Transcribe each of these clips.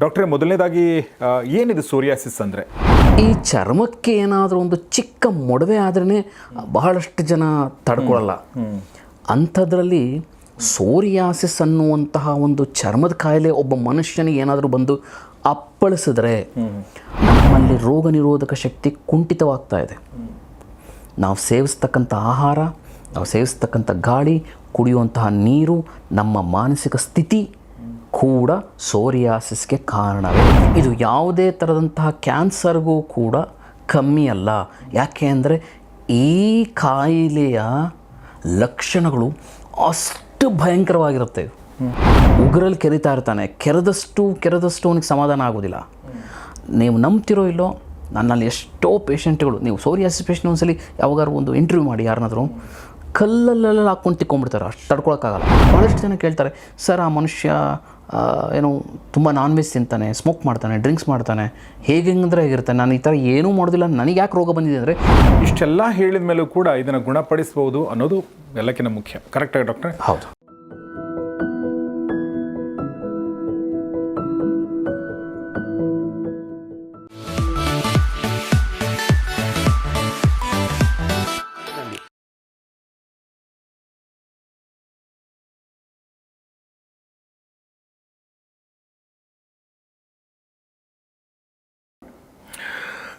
ಡಾಕ್ಟ್ರೇ ಮೊದಲನೇದಾಗಿ ಏನಿದೆ ಸೋರಿಯಾಸಿಸ್ ಅಂದರೆ? ಈ ಚರ್ಮಕ್ಕೆ ಏನಾದರೂ ಒಂದು ಚಿಕ್ಕ ಮೊಡವೆ ಆದ್ರೇ ಬಹಳಷ್ಟು ಜನ ತಡ್ಕೊಳ್ಳಲ್ಲ ಅಂಥದ್ರಲ್ಲಿ ಸೋರಿಯಾಸಿಸ್ ಅನ್ನುವಂತಹ ಒಂದು ಚರ್ಮದ ಕಾಯಿಲೆ ಒಬ್ಬ ಮನುಷ್ಯನಿಗೆ ಏನಾದರೂ ಬಂದು ಅಪ್ಪಳಿಸಿದ್ರೆ ನಮ್ಮಲ್ಲಿ ರೋಗ ನಿರೋಧಕ ಶಕ್ತಿ ಕುಂಠಿತವಾಗ್ತಾ ಇದೆ. ನಾವು ಸೇವಿಸ್ತಕ್ಕಂಥ ಆಹಾರ ನಾವು ಸೇವಿಸ್ತಕ್ಕಂಥ ಗಾಳಿ ಕುಡಿಯುವಂತಹ ನೀರು ನಮ್ಮ ಮಾನಸಿಕ ಸ್ಥಿತಿ ಕೂಡ ಸೋರಿಯಾಸಿಸ್ಗೆ ಕಾರಣ. ಇದು ಯಾವುದೇ ಥರದಂತಹ ಕ್ಯಾನ್ಸರ್ಗೂ ಕೂಡ ಕಮ್ಮಿ ಅಲ್ಲ. ಯಾಕೆ ಅಂದರೆ ಈ ಕಾಯಿಲೆಯ ಲಕ್ಷಣಗಳು ಅಷ್ಟು ಭಯಂಕರವಾಗಿರುತ್ತೆ. ಉಗ್ರಲ್ಲಿ ಕೆರಿತಾ ಇರ್ತಾನೆ. ಕೆರೆದಷ್ಟು ಕೆರೆದಷ್ಟು ಅವನಿಗೆ ಸಮಾಧಾನ ಆಗೋದಿಲ್ಲ. ನೀವು ನಂಬ್ತಿರೋ ಇಲ್ಲೋ, ನನ್ನಲ್ಲಿ ಎಷ್ಟೋ ಪೇಷಂಟ್ಗಳು, ನೀವು ಸೋರಿಯಾಸಿಸ್ ಪೇಷಂಟ್ ಒಂದ್ಸಲಿ ಯಾವಾಗಾರು ಒಂದು ಇಂಟರ್ವ್ಯೂ ಮಾಡಿ ಯಾರನ್ನಾದರೂ ಕಲ್ಲಲ್ಲೆಲ್ಲ ಹಾಕ್ಕೊಂಡು ತಿಕ್ಕೊಂಡ್ಬಿಡ್ತಾರೆ. ಅಷ್ಟು ತಡ್ಕೊಳಕ್ಕಾಗಲ್ಲ. ಭಾಳಷ್ಟು ಜನ ಕೇಳ್ತಾರೆ, ಸರ್, ಆ ಮನುಷ್ಯ ಏನು ತುಂಬ ನಾನ್ ವೆಜ್ ತಿಂತಾನೆ ಸ್ಮೋಕ್ ಮಾಡ್ತಾನೆ ಡ್ರಿಂಕ್ಸ್ ಮಾಡ್ತಾನೆ. ಹೇಗೆ ಅಂದರೆ ಹೇಗಿರ್ತಾನೆ ನಾನು ಈ ಥರ ಏನೂ ಮಾಡೋದಿಲ್ಲ. ನನಗೆ ಯಾಕೆ ರೋಗ ಬಂದಿದೆ ಅಂದರೆ ಇಷ್ಟೆಲ್ಲ ಹೇಳಿದ ಮೇಲೂ ಕೂಡ ಇದನ್ನು ಗುಣಪಡಿಸ್ಬೋದು ಅನ್ನೋದು ಎಲ್ಲಕ್ಕಿಂತ ಮುಖ್ಯ. ಕರೆಕ್ಟಾಗಿ ಡಾಕ್ಟ್ರೆ ಹೌದು.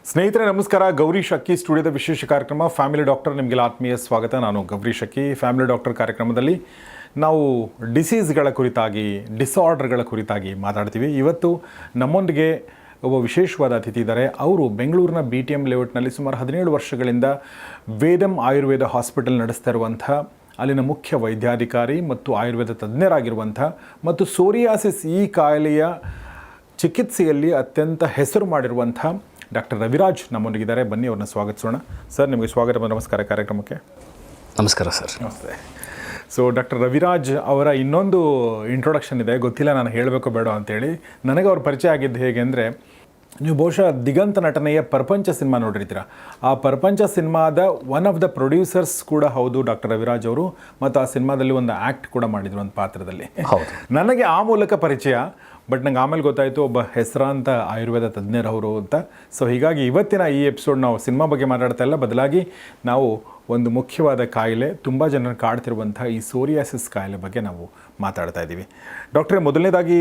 ಸ್ನೇಹಿತರೆ, ನಮಸ್ಕಾರ. ಗೌರಿ ಶಕ್ಕಿ ಸ್ಟುಡಿಯೋದ ವಿಶೇಷ ಕಾರ್ಯಕ್ರಮ. ಫ್ಯಾಮಿಲಿ ಡಾಕ್ಟರ್, ನಿಮಗೆಲ್ಲ ಆತ್ಮೀಯ ಸ್ವಾಗತ. ನಾನು ಗೌರಿ ಶಕ್ಕಿ ಫ್ಯಾಮಿಲಿ ಡಾಕ್ಟರ್ ಕಾರ್ಯಕ್ರಮದಲ್ಲಿ ನಾವು ಡಿಸೀಸ್ಗಳ ಕುರಿತಾಗಿ, ಡಿಸಾರ್ಡರ್ಗಳ ಕುರಿತಾಗಿ ಮಾತಾಡ್ತೀವಿ. ಇವತ್ತು ನಮ್ಮೊಂದಿಗೆ ಒಬ್ಬ ವಿಶೇಷವಾದ ಅತಿಥಿ ಇದ್ದಾರೆ. ಅವರು ಬೆಂಗಳೂರಿನ ಬಿ ಟಿ ಎಂ ಲೇಔಟ್ನಲ್ಲಿ ಸುಮಾರು ಹದಿನೇಳು ವರ್ಷಗಳಿಂದ ವೇದಂ ಆಯುರ್ವೇದ ಹಾಸ್ಪಿಟಲ್ ನಡೆಸ್ತಾ ಇರುವಂಥ ಅಲ್ಲಿನ ಮುಖ್ಯ ವೈದ್ಯಾಧಿಕಾರಿ ಮತ್ತು ಆಯುರ್ವೇದ ತಜ್ಞರಾಗಿರುವಂಥ ಮತ್ತು ಸೋರಿಯಾಸಿಸ್ ಈ ಕಾಯಿಲೆಯ ಚಿಕಿತ್ಸೆಯಲ್ಲಿ ಅತ್ಯಂತ ಹೆಸರು ಮಾಡಿರುವಂಥ ಡಾಕ್ಟರ್ ರವಿರಾಜ್ ನಮ್ಮೊಂದಿಗಿದ್ದಾರೆ. ಬನ್ನಿ ಅವ್ರನ್ನ ಸ್ವಾಗತಿಸೋಣ. ಸರ್ ನಿಮಗೆ ಸ್ವಾಗತ ನಮಸ್ಕಾರ ಕಾರ್ಯಕ್ರಮಕ್ಕೆ. ನಮಸ್ಕಾರ ಸರ್. ನಮಸ್ತೆ. ಸೊ ಡಾಕ್ಟರ್ ರವಿರಾಜ್ ಅವರ ಇನ್ನೊಂದು ಇಂಟ್ರೊಡಕ್ಷನ್ ಇದೆ. ಗೊತ್ತಿಲ್ಲ ನಾನು ಹೇಳಬೇಕು ಬೇಡ ಅಂತೇಳಿ. ನನಗೆ ಅವ್ರ ಪರಿಚಯ ಆಗಿದ್ದು ಹೇಗೆ ಅಂದರೆ ನೀವು ಬಹುಶಃ ದಿಗಂತ ನಟನೆಯ ಪ್ರಪಂಚ ಸಿನಿಮಾ ನೋಡಿರ್ತೀರ. ಆ ಪ್ರಪಂಚ ಸಿನಿಮಾದ ಒನ್ ಆಫ್ ದ ಪ್ರೊಡ್ಯೂಸರ್ಸ್ ಕೂಡ ಹೌದು ಡಾಕ್ಟರ್ ರವಿರಾಜ್ ಅವರು. ಮತ್ತು ಆ ಸಿನಿಮಾದಲ್ಲಿ ಒಂದು ಆ್ಯಕ್ಟ್ ಕೂಡ ಮಾಡಿದರು ಒಂದು ಪಾತ್ರದಲ್ಲಿ. ನನಗೆ ಆ ಮೂಲಕ ಪರಿಚಯ ಬಟ್ ನಂಗೆ ಆಮೇಲೆ ಗೊತ್ತಾಯಿತು ಒಬ್ಬ ಹೆಸರಾಂತ ಆಯುರ್ವೇದ ತಜ್ಞರವರು ಅಂತ. ಸೊ ಹೀಗಾಗಿ ಇವತ್ತಿನ ಈ ಎಪಿಸೋಡ್ ನಾವು ಸಿನಿಮಾ ಬಗ್ಗೆ ಮಾತಾಡ್ತಾ ಇಲ್ಲ. ಬದಲಾಗಿ ನಾವು ಒಂದು ಮುಖ್ಯವಾದ ಕಾಯಿಲೆ, ತುಂಬ ಜನ ಕಾಡ್ತಿರುವಂಥ ಈ ಸೋರಿಯಾಸಿಸ್ ಕಾಯಿಲೆ ಬಗ್ಗೆ ನಾವು ಮಾತಾಡ್ತಾ ಇದ್ದೀವಿ. ಡಾಕ್ಟ್ರೇ ಮೊದಲನೇದಾಗಿ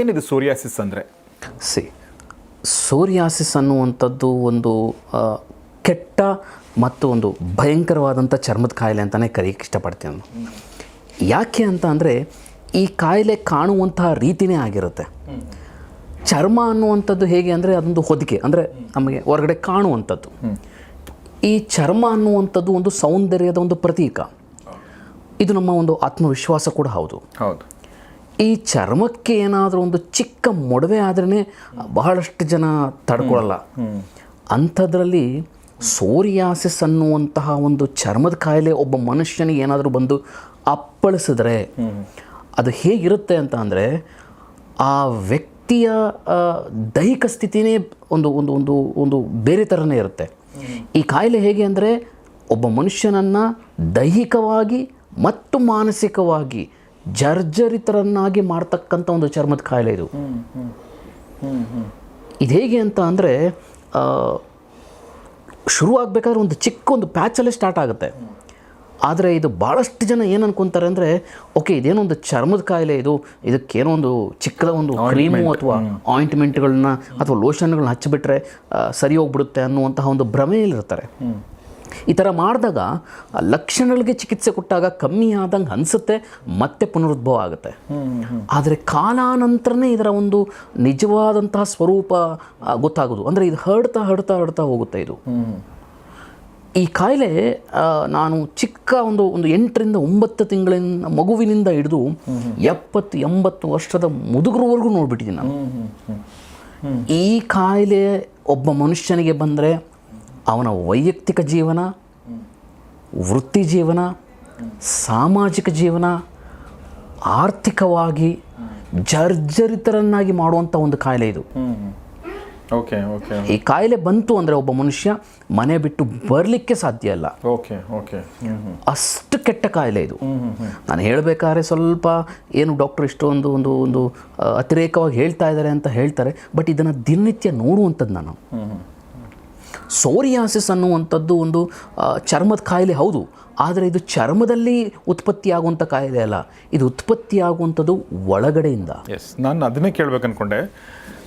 ಏನಿದು ಸೋರಿಯಾಸಿಸ್ ಅಂದರೆ? ಸಿ ಸೋರಿಯಾಸಿಸ್ ಅನ್ನುವಂಥದ್ದು ಒಂದು ಕೆಟ್ಟ ಮತ್ತು ಒಂದು ಭಯಂಕರವಾದಂಥ ಚರ್ಮದ ಕಾಯಿಲೆ ಅಂತಲೇ ಕರೆಯಕ್ಕೆ ಇಷ್ಟಪಡ್ತೀನಿ ಯಾಕೆ ಅಂತ ಅಂದರೆ ಈ ಕಾಯಿಲೆ ಕಾಣುವಂತಹ ರೀತಿನೇ ಆಗಿರುತ್ತೆ. ಚರ್ಮ ಅನ್ನುವಂಥದ್ದು ಹೇಗೆ ಅಂದರೆ ಅದೊಂದು ಹೊದಿಕೆ ಅಂದರೆ ನಮಗೆ ಹೊರಗಡೆ ಕಾಣುವಂಥದ್ದು. ಈ ಚರ್ಮ ಅನ್ನುವಂಥದ್ದು ಒಂದು ಸೌಂದರ್ಯದ ಒಂದು ಪ್ರತೀಕ. ಇದು ನಮ್ಮ ಒಂದು ಆತ್ಮವಿಶ್ವಾಸ ಕೂಡ ಹೌದು. ಹೌದು. ಈ ಚರ್ಮಕ್ಕೆ ಏನಾದರೂ ಒಂದು ಚಿಕ್ಕ ಮೊಡವೆ ಆದ್ರೇ ಬಹಳಷ್ಟು ಜನ ತಡ್ಕೊಳ್ಳಲ್ಲ ಅಂಥದ್ರಲ್ಲಿ ಸೋರಿಯಾಸಿಸ್ ಅನ್ನುವಂತಹ ಒಂದು ಚರ್ಮದ ಕಾಯಿಲೆ ಒಬ್ಬ ಮನುಷ್ಯನಿಗೆ ಏನಾದರೂ ಬಂದು ಅಪ್ಪಳಿಸಿದ್ರೆ ಅದು ಹೇಗಿರುತ್ತೆ ಅಂತ ಅಂದರೆ ಆ ವ್ಯಕ್ತಿಯ ದೈಹಿಕ ಸ್ಥಿತಿನೇ ಒಂದು ಒಂದು ಒಂದು ಒಂದು ಬೇರೆ ಥರನೇ ಇರುತ್ತೆ. ಈ ಕಾಯಿಲೆ ಹೇಗೆ ಅಂದರೆ ಒಬ್ಬ ಮನುಷ್ಯನನ್ನು ದೈಹಿಕವಾಗಿ ಮತ್ತು ಮಾನಸಿಕವಾಗಿ ಜರ್ಜರಿತರನ್ನಾಗಿ ಮಾಡ್ತಕ್ಕಂಥ ಒಂದು ಚರ್ಮದ ಕಾಯಿಲೆ ಇದು. ಇದು ಹೇಗೆ ಅಂತ ಅಂದರೆ ಶುರು ಆಗಬೇಕಾದ್ರೆ ಒಂದು ಚಿಕ್ಕ ಒಂದು ಪ್ಯಾಚಲ್ಲೇ ಸ್ಟಾರ್ಟ್ ಆಗುತ್ತೆ. ಆದರೆ ಇದು ಭಾಳಷ್ಟು ಜನ ಏನು ಅನ್ಕೊಂತಾರೆ ಅಂದರೆ ಓಕೆ ಇದೇನೋ ಒಂದು ಚರ್ಮದ ಕಾಯಿಲೆ ಇದು ಇದಕ್ಕೇನೋ ಒಂದು ಚಿಕ್ಕದ ಒಂದು ಕ್ರೀಮು ಅಥವಾ ಆಯಿಂಟ್ಮೆಂಟ್ಗಳನ್ನ ಅಥವಾ ಲೋಷನ್ಗಳನ್ನ ಹಚ್ಚಿಬಿಟ್ರೆ ಸರಿ ಹೋಗ್ಬಿಡುತ್ತೆ ಅನ್ನುವಂತಹ ಒಂದು ಭ್ರಮೆಯಲ್ಲಿರ್ತಾರೆ. ಈ ಥರ ಮಾಡಿದಾಗ ಲಕ್ಷಣಗಳಿಗೆ ಚಿಕಿತ್ಸೆ ಕೊಟ್ಟಾಗ ಕಮ್ಮಿ ಆದಂಗೆ ಅನಿಸುತ್ತೆ ಮತ್ತೆ ಪುನರುದ್ಭವ ಆಗುತ್ತೆ. ಆದರೆ ಕಾಲಾನಂತರನೇ ಇದರ ಒಂದು ನಿಜವಾದಂತಹ ಸ್ವರೂಪ ಗೊತ್ತಾಗೋದು. ಅಂದರೆ ಇದು ಹರಡ್ತಾ ಹರಡ್ತಾ ಹರಡ್ತಾ ಹೋಗುತ್ತೆ ಇದು. ಈ ಕಾಯಿಲೆ ನಾನು ಚಿಕ್ಕ ಒಂದು ಒಂದು ಎಂಟರಿಂದ ಒಂಬತ್ತು ತಿಂಗಳಿನ ಮಗುವಿನಿಂದ ಹಿಡಿದು ಎಪ್ಪತ್ತು, ಎಂಬತ್ತು ವರ್ಷದ ಮುದುಗರವರೆಗೂ ನೋಡ್ಬಿಟ್ಟಿದ್ದೀನಿ ನಾನು. ಈ ಕಾಯಿಲೆ ಒಬ್ಬ ಮನುಷ್ಯನಿಗೆ ಬಂದರೆ ಅವನ ವೈಯಕ್ತಿಕ ಜೀವನ, ವೃತ್ತಿ ಜೀವನ, ಸಾಮಾಜಿಕ ಜೀವನ, ಆರ್ಥಿಕವಾಗಿ ಜರ್ಜರಿತರನ್ನಾಗಿ ಮಾಡುವಂಥ ಒಂದು ಕಾಯಿಲೆ ಇದು. ಓಕೆ ಓಕೆ ಈ ಕಾಯಿಲೆ ಬಂತು ಅಂದರೆ ಒಬ್ಬ ಮನುಷ್ಯ ಮನೆ ಬಿಟ್ಟು ಬರಲಿಕ್ಕೆ ಸಾಧ್ಯ ಇಲ್ಲ. ಓಕೆ ಓಕೆ ಅಷ್ಟು ಕೆಟ್ಟ ಕಾಯಿಲೆ ಇದು. ನಾನು ಹೇಳಬೇಕಾದ್ರೆ ಸ್ವಲ್ಪ ಏನು ಡಾಕ್ಟರ್ ಇಷ್ಟೊಂದು ಒಂದು ಒಂದು ಅತಿರೇಕವಾಗಿ ಹೇಳ್ತಾ ಇದ್ದಾರೆ ಅಂತ ಹೇಳ್ತಾರೆ ಬಟ್ ಇದನ್ನು ದಿನನಿತ್ಯ ನೋಡುವಂಥದ್ದು ನಾನು. ಸೋರಿಯಾಸಿಸ್ ಅನ್ನುವಂಥದ್ದು ಒಂದು ಚರ್ಮದ ಕಾಯಿಲೆ ಹೌದು ಆದರೆ ಇದು ಚರ್ಮದಲ್ಲಿ ಉತ್ಪತ್ತಿಯಾಗುವಂಥ ಕಾಯಿಲೆ ಅಲ್ಲ ಇದು ಉತ್ಪತ್ತಿಯಾಗುವಂಥದ್ದು ಒಳಗಡೆಯಿಂದ. ಎಸ್ ನಾನು ಅದನ್ನೇ ಕೇಳ್ಬೇಕು ಅನ್ಕೊಂಡೆ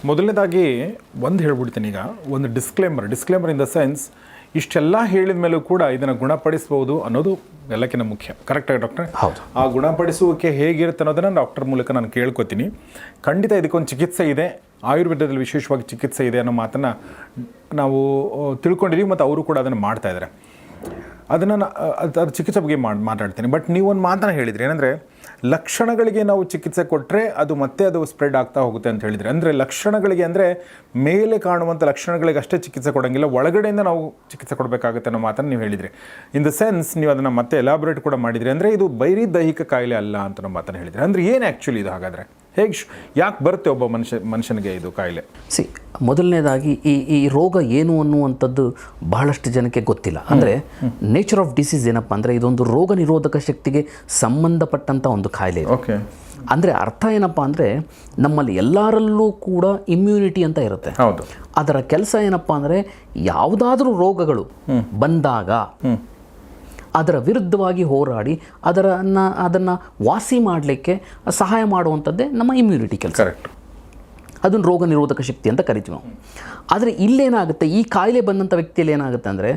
ಮೊದಲನೇದಾಗಿ ಒಂದು ಹೇಳ್ಬಿಡ್ತೀನಿ ಈಗ ಒಂದು disclaimer disclaimer in the sense ಇಷ್ಟೆಲ್ಲ ಹೇಳಿದ ಮೇಲೂ ಕೂಡ ಇದನ್ನು ಗುಣಪಡಿಸ್ಬೋದು ಅನ್ನೋದು ಎಲ್ಲಕ್ಕಿಂತ ಮುಖ್ಯ. ಕರೆಕ್ಟಾಗಿ ಡಾಕ್ಟರ್ ಹೌದು. ಆ ಗುಣಪಡಿಸುವಿಕೆ ಹೇಗಿರುತ್ತೆ ಅನ್ನೋದನ್ನು ಡಾಕ್ಟರ್ ಮೂಲಕ ನಾನು ಕೇಳ್ಕೊತೀನಿ. ಖಂಡಿತ ಇದಕ್ಕೊಂದು ಚಿಕಿತ್ಸೆ ಇದೆ ಆಯುರ್ವೇದದಲ್ಲಿ ವಿಶೇಷವಾಗಿ ಚಿಕಿತ್ಸೆ ಇದೆ ಅನ್ನೋ ಮಾತನ್ನು ನಾವು ತಿಳ್ಕೊಂಡಿದ್ದೀವಿ ಮತ್ತು ಅವರು ಕೂಡ ಅದನ್ನು ಮಾಡ್ತಾ ಇದ್ದಾರೆ. ಅದನ್ನು ಅದು ಅದ್- ಅದ್ರ ಚಿಕಿತ್ಸೆ ಬಗ್ಗೆ ಮಾಡಿ ಮಾತಾಡ್ತೀನಿ. ಬಟ್ ನೀವು ಒಂದು ಮಾತನ್ನು ಹೇಳಿದ್ರಿ. ಏನಂದರೆ ಲಕ್ಷಣಗಳಿಗೆ ನಾವು ಚಿಕಿತ್ಸೆ ಕೊಟ್ಟರೆ ಅದು ಮತ್ತೆ ಅದು ಸ್ಪ್ರೆಡ್ ಆಗ್ತಾ ಹೋಗುತ್ತೆ ಅಂತ ಹೇಳಿದರೆ. ಅಂದರೆ ಲಕ್ಷಣಗಳಿಗೆ ಅಂದರೆ ಮೇಲೆ ಕಾಣುವಂಥ ಲಕ್ಷಣಗಳಿಗೆ ಅಷ್ಟೇ ಚಿಕಿತ್ಸೆ ಕೊಡೋಂಗಿಲ್ಲ, ಒಳಗಡೆಯಿಂದ ನಾವು ಚಿಕಿತ್ಸೆ ಕೊಡಬೇಕಾಗುತ್ತೆ ಅನ್ನೋ ಮಾತನ್ನು ನೀವು ಹೇಳಿದರೆ. ಇನ್ ದ ಸೆನ್ಸ್ ನೀವು ಅದನ್ನು ಮತ್ತೆ ಎಲಾಬ್ರೇಟ್ ಕೂಡ ಮಾಡಿದರೆ. ಅಂದರೆ ಇದು ಬೈರಿ ದೈಹಿಕ ಕಾಯಿಲೆ ಅಲ್ಲ ಅಂತ ನಮ್ಮ ಮಾತನ್ನು ಹೇಳಿದರೆ. ಅಂದರೆ ಏನು ಆ್ಯಕ್ಚುಲಿ ಇದು ಹಾಗಾದರೆ? ಹೇಗೆ ಯಾಕೆ ಬರುತ್ತೆ ಒಬ್ಬ ಮನುಷ್ಯ ಮನುಷ್ಯನಿಗೆ ಇದು ಕಾಯಿಲೆ? ಸಿ ಮೊದಲನೇದಾಗಿ ಈ ಈ ರೋಗ ಏನು ಅನ್ನುವಂಥದ್ದು ಬಹಳಷ್ಟು ಜನಕ್ಕೆ ಗೊತ್ತಿಲ್ಲ. ಅಂದರೆ ನೇಚರ್ ಆಫ್ ಡಿಸೀಸ್ ಏನಪ್ಪ ಅಂದರೆ ಇದೊಂದು ರೋಗ ನಿರೋಧಕ ಶಕ್ತಿಗೆ ಸಂಬಂಧಪಟ್ಟಂಥ ಒಂದು ಕಾಯಿಲೆ ಓಕೆ. ಅಂದರೆ ಅರ್ಥ ಏನಪ್ಪ ಅಂದರೆ ನಮ್ಮಲ್ಲಿ ಎಲ್ಲರಲ್ಲೂ ಕೂಡ ಇಮ್ಯುನಿಟಿ ಅಂತ ಇರುತ್ತೆ. ಹೌದು. ಅದರ ಕೆಲಸ ಏನಪ್ಪ ಅಂದರೆ ಯಾವುದಾದ್ರೂ ರೋಗಗಳು ಬಂದಾಗ ಅದರ ವಿರುದ್ಧವಾಗಿ ಹೋರಾಡಿ ಅದರನ್ನು ಅದನ್ನು ವಾಸಿ ಮಾಡಲಿಕ್ಕೆ ಸಹಾಯ ಮಾಡುವಂಥದ್ದೇ ನಮ್ಮ ಇಮ್ಯುನಿಟಿ ಕೆಲಸ. ಕರೆಕ್ಟ್ ಅದನ್ನು ರೋಗ ನಿರೋಧಕ ಶಕ್ತಿ ಅಂತ ಕರಿತೀವಿ ನಾವು. ಆದರೆ ಇಲ್ಲೇನಾಗುತ್ತೆ ಈ ಕಾಯಿಲೆ ಬಂದಂಥ ವ್ಯಕ್ತಿಯಲ್ಲಿ ಏನಾಗುತ್ತೆ ಅಂದರೆ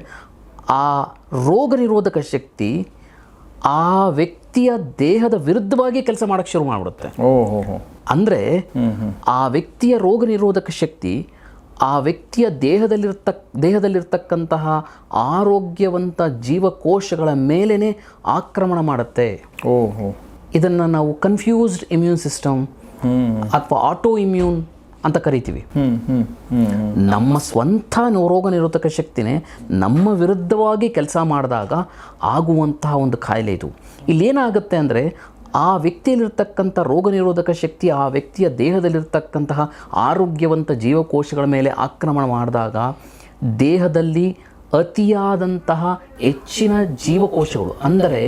ಆ ರೋಗ ನಿರೋಧಕ ಶಕ್ತಿ ಆ ವ್ಯಕ್ತಿಯ ದೇಹದ ವಿರುದ್ಧವಾಗಿ ಕೆಲಸ ಮಾಡೋಕ್ಕೆ ಶುರು ಮಾಡಿಬಿಡುತ್ತೆ. ಅಂದರೆ ಆ ವ್ಯಕ್ತಿಯ ರೋಗ ನಿರೋಧಕ ಶಕ್ತಿ ಆ ವ್ಯಕ್ತಿಯ ದೇಹದಲ್ಲಿರ್ತ ದೇಹದಲ್ಲಿರ್ತಕ್ಕಂತಹ ಆರೋಗ್ಯವಂತ ಜೀವಕೋಶಗಳ ಮೇಲೇ ಆಕ್ರಮಣ ಮಾಡುತ್ತೆ. ಓಹೋ. ಇದನ್ನು ನಾವು ಕನ್ಫ್ಯೂಸ್ಡ್ ಇಮ್ಯೂನ್ ಸಿಸ್ಟಮ್ ಅಥವಾ ಆಟೋ ಇಮ್ಯೂನ್ ಅಂತ ಕರಿತೀವಿ. ನಮ್ಮ ಸ್ವಂತ ರೋಗ ನಿರೋಧಕ ಶಕ್ತಿನೇ ನಮ್ಮ ವಿರುದ್ಧವಾಗಿ ಕೆಲಸ ಮಾಡಿದಾಗ ಆಗುವಂತಹ ಒಂದು ಕಾಯಿಲೆ ಇದು. ಇಲ್ಲೇನಾಗುತ್ತೆ ಅಂದರೆ ಆ ವ್ಯಕ್ತಿಯಲ್ಲಿರ್ತಕ್ಕಂಥ ರೋಗ ನಿರೋಧಕ ಶಕ್ತಿ ಆ ವ್ಯಕ್ತಿಯ ದೇಹದಲ್ಲಿರ್ತಕ್ಕಂತಹ ಆರೋಗ್ಯವಂತ ಜೀವಕೋಶಗಳ ಮೇಲೆ ಆಕ್ರಮಣ ಮಾಡಿದಾಗ ದೇಹದಲ್ಲಿ ಅತಿಯಾದಂತಹ ಹೆಚ್ಚಿನ ಜೀವಕೋಶಗಳು ಅಂದರೆ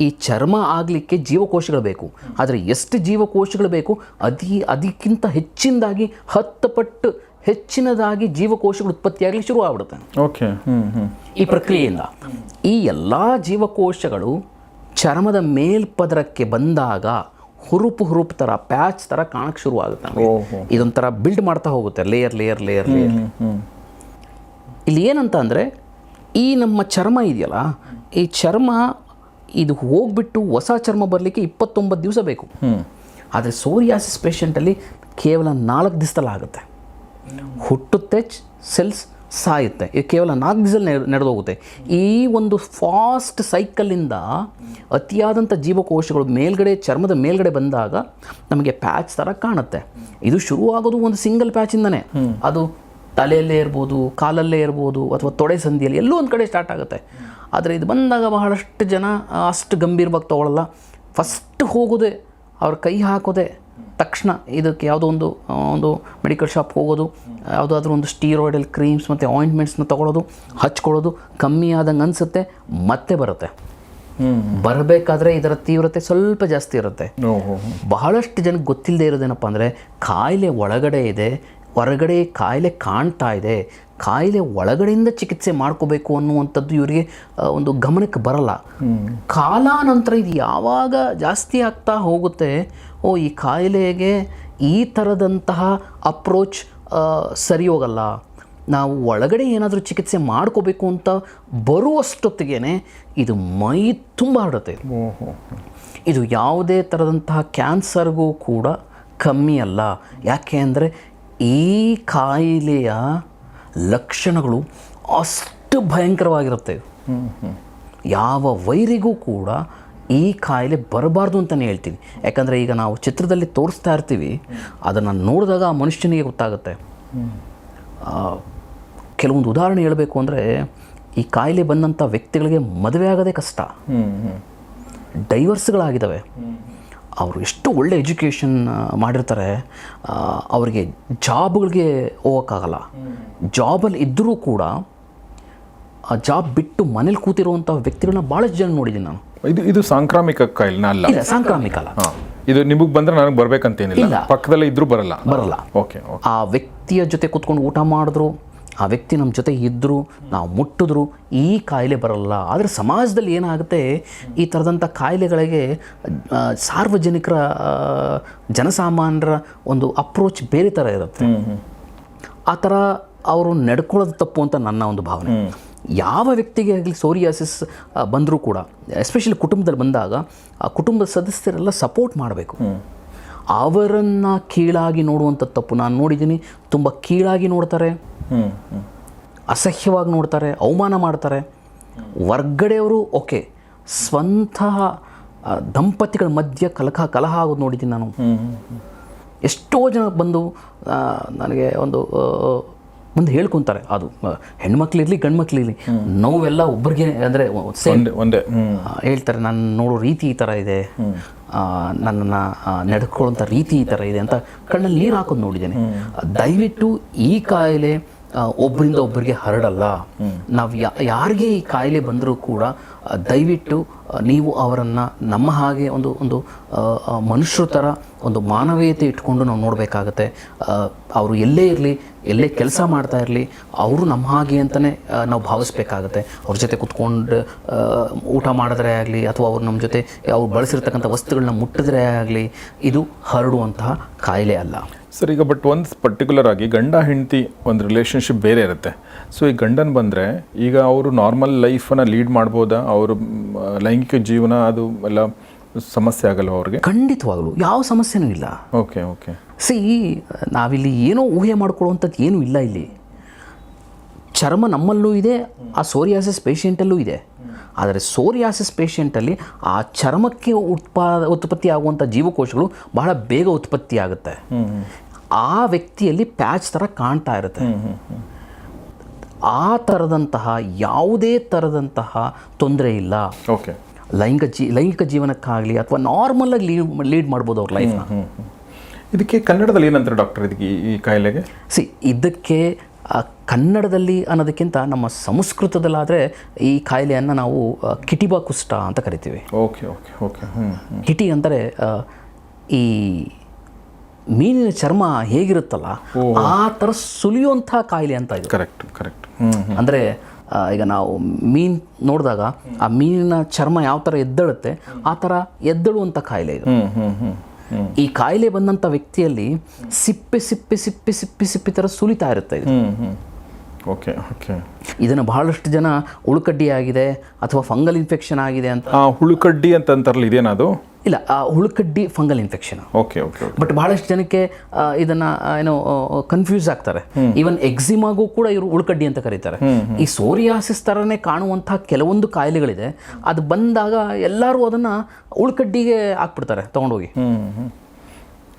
ಈ ಚರ್ಮ ಆಗಲಿಕ್ಕೆ ಜೀವಕೋಶಗಳು ಬೇಕು. ಆದರೆ ಎಷ್ಟು ಜೀವಕೋಶಗಳು ಬೇಕು? ಅದಿ ಅದಕ್ಕಿಂತ ಹೆಚ್ಚಿನದಾಗಿ ಹತ್ತು ಪಟ್ಟು ಹೆಚ್ಚಿನದಾಗಿ ಜೀವಕೋಶಗಳು ಉತ್ಪತ್ತಿಯಾಗಲಿ ಶುರು ಆಗ್ಬಿಡುತ್ತೆ ಓಕೆ ಈ ಪ್ರಕ್ರಿಯೆಯಿಂದ ಈ ಎಲ್ಲ ಜೀವಕೋಶಗಳು ಚರ್ಮದ ಮೇಲ್ಪದರಕ್ಕೆ ಬಂದಾಗ ಹುರುಪು ಹುರುಪು ಥರ ಪ್ಯಾಚ್ ಥರ ಕಾಣಕ್ಕೆ ಶುರು ಆಗುತ್ತೆ ನಮಗೆ. ಇದೊಂಥರ ಬಿಲ್ಡ್ ಮಾಡ್ತಾ ಹೋಗುತ್ತೆ ಲೇಯರ್ ಲೇಯರ್ ಲೇಯರ್ ಲೇಯರ್. ಇಲ್ಲಿ ಏನಂತ ಅಂದರೆ ಈ ನಮ್ಮ ಚರ್ಮ ಇದೆಯಲ್ಲ ಈ ಚರ್ಮ ಇದು ಹೋಗ್ಬಿಟ್ಟು ಹೊಸ ಚರ್ಮ ಬರಲಿಕ್ಕೆ ಇಪ್ಪತ್ತೊಂಬತ್ತು ದಿವಸ ಬೇಕು. ಆದರೆ ಸೋರಿಯಾಸಿಸ್ ಪೇಷಂಟಲ್ಲಿ ಕೇವಲ ನಾಲ್ಕು ದಿವಸದಲ್ಲಿ ಆಗುತ್ತೆ ಹುಟ್ಟುತ್ತೆ ಸೆಲ್ಸ್ ಸಾಯುತ್ತೆ. ಇದು ಕೇವಲ ನಾಲ್ಕು ದಿವಸದಲ್ಲಿ ನಡೆದೋಗುತ್ತೆ. ಈ ಒಂದು ಫಾಸ್ಟ್ ಸೈಕಲಿಂದ ಅತಿಯಾದಂಥ ಜೀವಕೋಶಗಳು ಮೇಲ್ಗಡೆ, ಚರ್ಮದ ಮೇಲ್ಗಡೆ ಬಂದಾಗ ನಮಗೆ ಪ್ಯಾಚ್ ಥರ ಕಾಣುತ್ತೆ. ಇದು ಶುರುವಾಗೋದು ಒಂದು ಸಿಂಗಲ್ ಪ್ಯಾಚಿಂದನೇ ಅದು ತಲೆಯಲ್ಲೇ ಇರ್ಬೋದು, ಕಾಲಲ್ಲೇ ಇರ್ಬೋದು, ಅಥವಾ ತೊಡೆ ಸಂದಿಯಲ್ಲಿ ಎಲ್ಲೋ ಒಂದು ಕಡೆ ಸ್ಟಾರ್ಟ್ ಆಗುತ್ತೆ. ಆದರೆ ಇದು ಬಂದಾಗ ಬಹಳಷ್ಟು ಜನ ಅಷ್ಟು ಗಂಭೀರವಾಗಿ ತೊಗೊಳ್ಳಲ್ಲ ಫಸ್ಟ್ ಹೋಗೋದೇ, ಅವ್ರ ಕೈ ಹಾಕೋದೆ ತಕ್ಷಣ ಇದಕ್ಕೆ ಯಾವುದೋ ಒಂದು ಒಂದು ಮೆಡಿಕಲ್ ಶಾಪ್ ಹೋಗೋದು ಯಾವುದಾದ್ರೂ ಒಂದು ಸ್ಟೀರಾಯ್ಡಲ್ ಕ್ರೀಮ್ಸ್ ಮತ್ತು ಆಯಿಂಟ್ಮೆಂಟ್ಸ್ನ ತೊಗೊಳೋದು ಹಚ್ಕೊಳ್ಳೋದು ಕಮ್ಮಿ ಆದಂಗೆ ಅನಿಸುತ್ತೆ ಮತ್ತೆ ಬರುತ್ತೆ. ಬರಬೇಕಾದ್ರೆ ಇದರ ತೀವ್ರತೆ ಸ್ವಲ್ಪ ಜಾಸ್ತಿ ಇರುತ್ತೆ. ಬಹಳಷ್ಟು ಜನಕ್ಕೆ ಗೊತ್ತಿಲ್ಲದೆ ಇರೋದೇನಪ್ಪ ಅಂದರೆ ಕಾಯಿಲೆ ಒಳಗಡೆ ಇದೆ ಹೊರಗಡೆ ಕಾಯಿಲೆ ಕಾಣ್ತಾ ಇದೆ ಕಾಯಿಲೆ ಒಳಗಡೆಯಿಂದ ಚಿಕಿತ್ಸೆ ಮಾಡ್ಕೋಬೇಕು ಅನ್ನುವಂಥದ್ದು ಇವರಿಗೆ ಒಂದು ಗಮನಕ್ಕೆ ಬರಲ್ಲ. ಕಾಲಾನಂತರ ಇದು ಯಾವಾಗ ಜಾಸ್ತಿ ಆಗ್ತಾ ಹೋಗುತ್ತೆ ಓ ಈ ಕಾಯಿಲೆಗೆ ಈ ಥರದಂತಹ ಅಪ್ರೋಚ್ ಸರಿ ಹೋಗಲ್ಲ. ನಾವು ಒಳಗಡೆ ಏನಾದರೂ ಚಿಕಿತ್ಸೆ ಮಾಡ್ಕೋಬೇಕು ಅಂತ ಬರುವಷ್ಟೊತ್ತಿಗೆ ಇದು ಮೈ ತುಂಬ ಹರಡುತ್ತೆ. ಇದು. ಇದು ಯಾವುದೇ ಥರದಂತಹ ಕ್ಯಾನ್ಸರ್ಗೂ ಕೂಡ ಕಮ್ಮಿ ಅಲ್ಲ. ಯಾಕೆ ಅಂದರೆ ಈ ಕಾಯಿಲೆಯ ಲಕ್ಷಣಗಳು ಅಷ್ಟು ಭಯಂಕರವಾಗಿರುತ್ತೆ. ಯಾವ ವೈರಿಗೂ ಕೂಡ ಈ ಕಾಯಿಲೆ ಬರಬಾರ್ದು ಅಂತಲೇ ಹೇಳ್ತೀನಿ ಯಾಕಂದರೆ ಈಗ ನಾವು ಚಿತ್ರದಲ್ಲಿ ತೋರಿಸ್ತಾ ಇರ್ತೀವಿ. ಅದನ್ನು ನೋಡಿದಾಗ ಆ ಮನುಷ್ಯನಿಗೆ ಗೊತ್ತಾಗುತ್ತೆ. ಕೆಲವೊಂದು ಉದಾಹರಣೆ ಹೇಳಬೇಕು ಅಂದರೆ ಈ ಕಾಯಿಲೆ ಬಂದಂಥ ವ್ಯಕ್ತಿಗಳಿಗೆ ಮದುವೆ ಆಗೋದೇ ಕಷ್ಟ. ಡೈವರ್ಸ್ಗಳಾಗಿದ್ದಾವೆ ಅವರು ಎಷ್ಟು ಒಳ್ಳೆ ಎಜುಕೇಷನ್ ಮಾಡಿರ್ತಾರೆ ಅವರಿಗೆ ಜಾಬ್ಗಳಿಗೆ ಹೋಗೋಕ್ಕಾಗಲ್ಲ. ಜಾಬಲ್ಲಿ ಇದ್ದರೂ ಕೂಡ ಆ ಜಾಬ್ ಬಿಟ್ಟು ಮನೇಲಿ ಕೂತಿರುವಂಥ ವ್ಯಕ್ತಿಗಳನ್ನ ಭಾಳಷ್ಟು ಜನ ನೋಡಿದ್ದೀನಿ ನಾನು. ಇದು ಇದು ಸಾಂಕ್ರಾಮಿಕ ಕಾಯಿಲೆ ಅಲ್ಲ? ಇಲ್ಲ ಸಾಂಕ್ರಾಮಿಕ ಅಲ್ಲ. ಇದು ನಿಮಗೆ ಬಂದ್ರೆ ನನಗೆ ಬರ್ಬೇಕಂತೇನಿಲ್ಲ. ಪಕ್ಕದಲ್ಲೇ ಇದ್ದರೂ ಬರಲ್ಲ? ಬರಲ್ಲ. ಓಕೆ. ಆ ವ್ಯಕ್ತಿಯ ಜೊತೆ ಕೂತ್ಕೊಂಡು ಊಟ ಮಾಡಿದ್ರು ಆ ವ್ಯಕ್ತಿ ನಮ್ಮ ಜೊತೆ ಇದ್ದರು ನಾವು ಮುಟ್ಟಿದ್ರು ಈ ಕಾಯಿಲೆ ಬರಲ್ಲ. ಆದರೆ ಸಮಾಜದಲ್ಲಿ ಏನಾಗುತ್ತೆ? ಈ ಥರದಂಥ ಕಾಯಿಲೆಗಳಿಗೆ ಸಾರ್ವಜನಿಕರ ಜನಸಾಮಾನ್ಯರ ಒಂದು ಅಪ್ರೋಚ್ ಬೇರೆ ಥರ ಇರುತ್ತೆ. ಆ ಥರ ಅವರು ನಡ್ಕೊಳ್ಳೋದು ತಪ್ಪು ಅಂತ ನನ್ನ ಒಂದು ಭಾವನೆ. ಯಾವ ವ್ಯಕ್ತಿಗೆ ಆಗಲಿ ಸೋರಿಯಾಸಿಸ್ ಬಂದರೂ ಕೂಡ ಎಸ್ಪೆಷಲಿ ಕುಟುಂಬದಲ್ಲಿ ಬಂದಾಗ ಆ ಕುಟುಂಬದ ಸದಸ್ಯರೆಲ್ಲ ಸಪೋರ್ಟ್ ಮಾಡಬೇಕು. ಅವರನ್ನು ಕೀಳಾಗಿ ನೋಡುವಂಥ ತಪ್ಪು. ನಾನು ನೋಡಿದ್ದೀನಿ ತುಂಬ ಕೀಳಾಗಿ ನೋಡ್ತಾರೆ. ಅಸಹ್ಯವಾಗಿ ನೋಡ್ತಾರೆ ಅವಮಾನ ಮಾಡ್ತಾರೆ. ಹೊರ್ಗಡೆಯವರು ಓಕೆ. ಸ್ವಂತ ದಂಪತಿಗಳ ಮಧ್ಯ ಕಲಕ ಕಲಹ ಆಗೋದು ನೋಡಿದ್ದೀನಿ ನಾನು. ಎಷ್ಟೋ ಜನ ಬಂದು ನನಗೆ ಒಂದು ಬಂದು ಮುಂದೆ ಹೇಳ್ಕೊತಾರೆ ಅದು. ಹೆಣ್ಮಕ್ಳಿರಲಿ ಗಂಡ್ಮಕ್ಳಿರ್ಲಿ ನೋವೆಲ್ಲ ಒಬ್ಬರಿಗೆ ಅಂದರೆ ಒಂದೇ ಹೇಳ್ತಾರೆ ನಾನು ನೋಡೋ ರೀತಿ ಈ ಥರ ಇದೆ. ನನ್ನನ್ನು ನಡ್ಕೊಳ್ಳೋಂಥ ರೀತಿ ಈ ಥರ ಇದೆ ಅಂತ ಕಣ್ಣಲ್ಲಿ ನೀರು ಹಾಕೋದು ನೋಡಿದ್ದೇನೆ. ದಯವಿಟ್ಟು ಈ ಕಾಯಿಲೆ ಒಬ್ಬರಿಂದ ಒಬ್ಬರಿಗೆ ಹರಡಲ್ಲ. ನಾವು ಯಾರಿಗೆ ಈ ಕಾಯಿಲೆ ಬಂದರೂ ಕೂಡ ದಯವಿಟ್ಟು ನೀವು ಅವರನ್ನು ನಮ್ಮ ಹಾಗೆ ಒಂದು ಒಂದು ಮನುಷ್ಯರ ಥರ ಒಂದು ಮಾನವೀಯತೆ ಇಟ್ಕೊಂಡು ನಾವು ನೋಡಬೇಕಾಗತ್ತೆ. ಅವರು ಎಲ್ಲೇ ಇರಲಿ, ಎಲ್ಲೇ ಕೆಲಸ ಮಾಡ್ತಾ ಇರಲಿ, ಅವರು ನಮ್ಮ ಹಾಗೆ ಅಂತಲೇ ನಾವು ಭಾವಿಸ್ಬೇಕಾಗತ್ತೆ. ಅವ್ರ ಜೊತೆ ಕುತ್ಕೊಂಡು ಊಟ ಮಾಡಿದ್ರೆ ಆಗಲಿ ಅಥವಾ ಅವ್ರು ನಮ್ಮ ಜೊತೆ ಅವ್ರು ಬಳಸಿರ್ತಕ್ಕಂಥ ವಸ್ತುಗಳನ್ನ ಮುಟ್ಟಿದ್ರೆ ಆಗಲಿ, ಇದು ಹರಡುವಂತಹ ಕಾಯಿಲೆ ಅಲ್ಲ. ಸರ್ ಈಗ ಬಟ್ ಒಂದು ಪರ್ಟಿಕ್ಯುಲರ್ ಆಗಿ ಗಂಡ ಹೆಂಡತಿ ಒಂದು ರಿಲೇಷನ್ಶಿಪ್ ಬೇರೆ ಇರುತ್ತೆ. ಸೊ ಈ ಗಂಡನ ಬಂದರೆ ಈಗ ಅವರು ನಾರ್ಮಲ್ ಲೈಫನ್ನು ಲೀಡ್ ಮಾಡ್ಬೋದಾ? ಅವರು ಲೈಂಗಿಕ ಜೀವನ ಅದು ಎಲ್ಲ ಸಮಸ್ಯೆ ಆಗಲ್ಲ ಅವ್ರಿಗೆ? ಖಂಡಿತವಾಗಲು. ಯಾವ ಸಮಸ್ಯೆನೂ ಇಲ್ಲ. ಓಕೆ ಓಕೆ ಸಿ ನಾವಿಲ್ಲಿ ಏನೋ ಊಹೆ ಮಾಡ್ಕೊಳ್ಳುವಂಥದ್ದು ಏನೂ ಇಲ್ಲ ಇಲ್ಲಿ. ಚರ್ಮ ನಮ್ಮಲ್ಲೂ ಇದೆ ಆ ಸೋರಿಯಾಸಿಸ್ ಪೇಷಂಟಲ್ಲೂ ಇದೆ. ಆದರೆ ಸೋರಿಯಾಸಿಸ್ ಪೇಷಂಟಲ್ಲಿ ಆ ಚರ್ಮಕ್ಕೆ ಉತ್ಪಾದ ಉತ್ಪತ್ತಿ ಆಗುವಂಥ ಜೀವಕೋಶಗಳು ಬಹಳ ಬೇಗ ಉತ್ಪತ್ತಿ ಆಗುತ್ತೆ ಆ ವ್ಯಕ್ತಿಯಲ್ಲಿ ಪ್ಯಾಚ್ ಥರ ಕಾಣ್ತಾ ಇರುತ್ತೆ. ಆ ಥರದಂತಹ ಯಾವುದೇ ಥರದಂತಹ ತೊಂದರೆ ಇಲ್ಲ. ಓಕೆ. ಲೈಂಗಿಕ ಜೀ ಲೈಂಗಿಕ ಜೀವನಕ್ಕಾಗಲಿ ಅಥವಾ ನಾರ್ಮಲಾಗಿ ಲೀಡ್ ಲೀಡ್ ಮಾಡ್ಬೋದು ಅವ್ರ ಲೈಫ್ನ. ಇದಕ್ಕೆ ಕನ್ನಡದಲ್ಲಿ ಏನಂತಾರೆ ಡಾಕ್ಟರ್ ಇದಕ್ಕೆ ಈ- ಕಾಯಿಲೆಗೆ? ಸಿ ಇದಕ್ಕೆ ಕನ್ನಡದಲ್ಲಿ ಅನ್ನೋದಕ್ಕಿಂತ ನಮ್ಮ ಸಂಸ್ಕೃತದಲ್ಲಾದರೆ ಈ ಕಾಯಿಲೆಯನ್ನು ನಾವು ಕಿಟಿಬಾ ಕುಷ್ಟ ಅಂತ ಕರಿತೀವಿ. ಓಕೆ ಓಕೆ ಓಕೆ ಹ್ಞೂ ಕಿಟಿ ಅಂದರೆ ಈ ಮೀನಿನ ಚರ್ಮ ಹೇಗಿರುತ್ತಲ್ಲ ಆ ಥರ ಸುಲಿಯುವಂಥ ಕಾಯಿಲೆ ಅಂತ ಇದು. Correct correct. ಅಂದರೆ ಈಗ ನಾವು ಮೀನು ನೋಡಿದಾಗ ಆ ಮೀನಿನ ಚರ್ಮ ಯಾವ ಥರ ಎದ್ದಳುತ್ತೆ ಆ ಥರ ಎದ್ದಳುವಂಥ ಕಾಯಿಲೆ ಇದು. ಈ ಕಾಯಿಲೆ ಬಂದಂಥ ವ್ಯಕ್ತಿಯಲ್ಲಿ ಸಿಪ್ಪೆ ಸಿಪ್ಪೆ ಸಿಪ್ಪೆ ಸಿಪ್ಪೆ ಸಿಪ್ಪೆ ಥರ ಸುಲಿತಾ ಇರುತ್ತೆ ಇದು. ಓಕೆ ಓಕೆ ಇದನ್ನು ಬಹಳಷ್ಟು ಜನ ಉಳುಕಡ್ಡಿ ಆಗಿದೆ ಅಥವಾ ಫಂಗಲ್ ಇನ್ಫೆಕ್ಷನ್ ಆಗಿದೆ ಅಂತ. ಹುಳುಕಡ್ಡಿ ಅಂತ ಅಂತಾರಲ್ಲ ಇದೇನದು? ಅದು ಇಲ್ಲ ಆ ಉಳುಕಡ್ಡಿ fungal infection. Okay okay but ಬಹಳಷ್ಟು ಜನಕ್ಕೆ ಇದನ್ನ ಏನೋ ಕನ್ಫ್ಯೂಸ್ ಆಗ್ತಾರೆ. ಈವನ್ ಎಕ್ಸಿಮಾಗೂ ಕೂಡ ಇವರು ಉಳ್ಕಡ್ಡಿ ಅಂತ ಕರೀತಾರೆ. ಈ ಸೋರಿಯಾಸಿಸ್ ಥರನೇ ಕಾಣುವಂತಹ ಕೆಲವೊಂದು ಕಾಯಿಲೆಗಳಿದೆ. ಅದು ಬಂದಾಗ ಎಲ್ಲರೂ ಅದನ್ನ ಉಳ್ಕಡ್ಡಿಗೆ ಹಾಕ್ಬಿಡ್ತಾರೆ ತಗೊಂಡೋಗಿ.